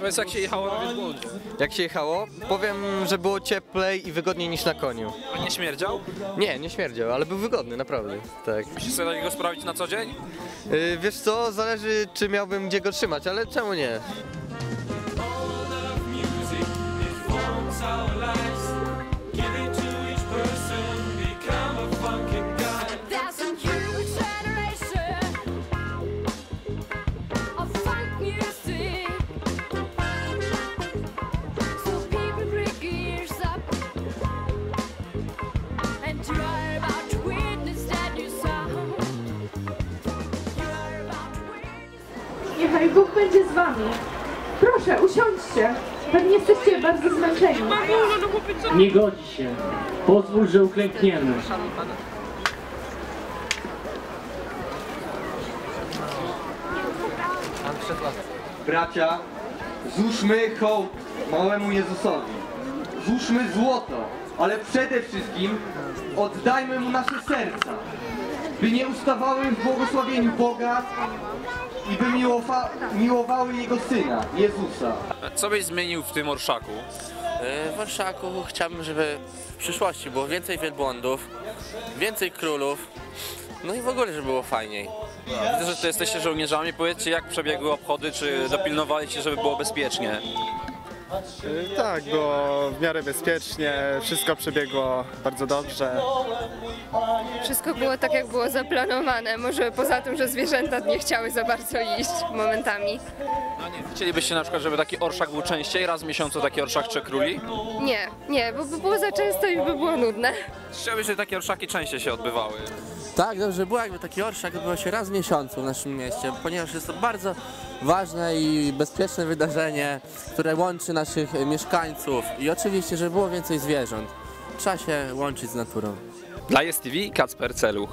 Powiedz jak się jechało na wielbłądzie. Jak się jechało? Powiem, że było cieplej i wygodniej niż na koniu. A nie śmierdział? Nie, nie śmierdział, ale był wygodny, naprawdę. Tak. Musisz sobie takiego sprawić na co dzień? Yy, wiesz co, zależy czy miałbym gdzie go trzymać, ale czemu nie? Niechaj Bóg będzie z wami. Proszę, usiądźcie. Pewnie jesteście bardzo zmęczeni. Nie godzi się. Pozwól, że uklękniemy. Bracia, złóżmy hołd małemu Jezusowi. Złóżmy złoto, ale przede wszystkim oddajmy mu nasze serca, by nie ustawały w błogosławieniu Boga i by miłowa- miłowały Jego Syna, Jezusa. Co byś zmienił w tym orszaku? E, W Orszaku chciałbym, żeby w przyszłości było więcej wielbłądów, więcej królów, no i w ogóle, żeby było fajniej. Widzę, że ty jesteście żołnierzami. Powiedzcie jak przebiegły obchody, czy dopilnowaliście, żeby było bezpiecznie? Tak, było w miarę bezpiecznie, wszystko przebiegło bardzo dobrze. Wszystko było tak, jak było zaplanowane. Może poza tym, że zwierzęta nie chciały za bardzo iść momentami. No nie. Chcielibyście na przykład, żeby taki orszak był częściej, raz w miesiącu taki orszak Trzech Króli? Nie, nie, bo by było za często i by było nudne. Chciałbyś, żeby takie orszaki częściej się odbywały. Tak, dobrze było, jakby taki orszak odbywał się raz w miesiącu w naszym mieście, ponieważ jest to bardzo ważne i bezpieczne wydarzenie, które łączy naszych mieszkańców i oczywiście, żeby było więcej zwierząt. Trzeba się łączyć z naturą. Dla STV Kacper Celuch.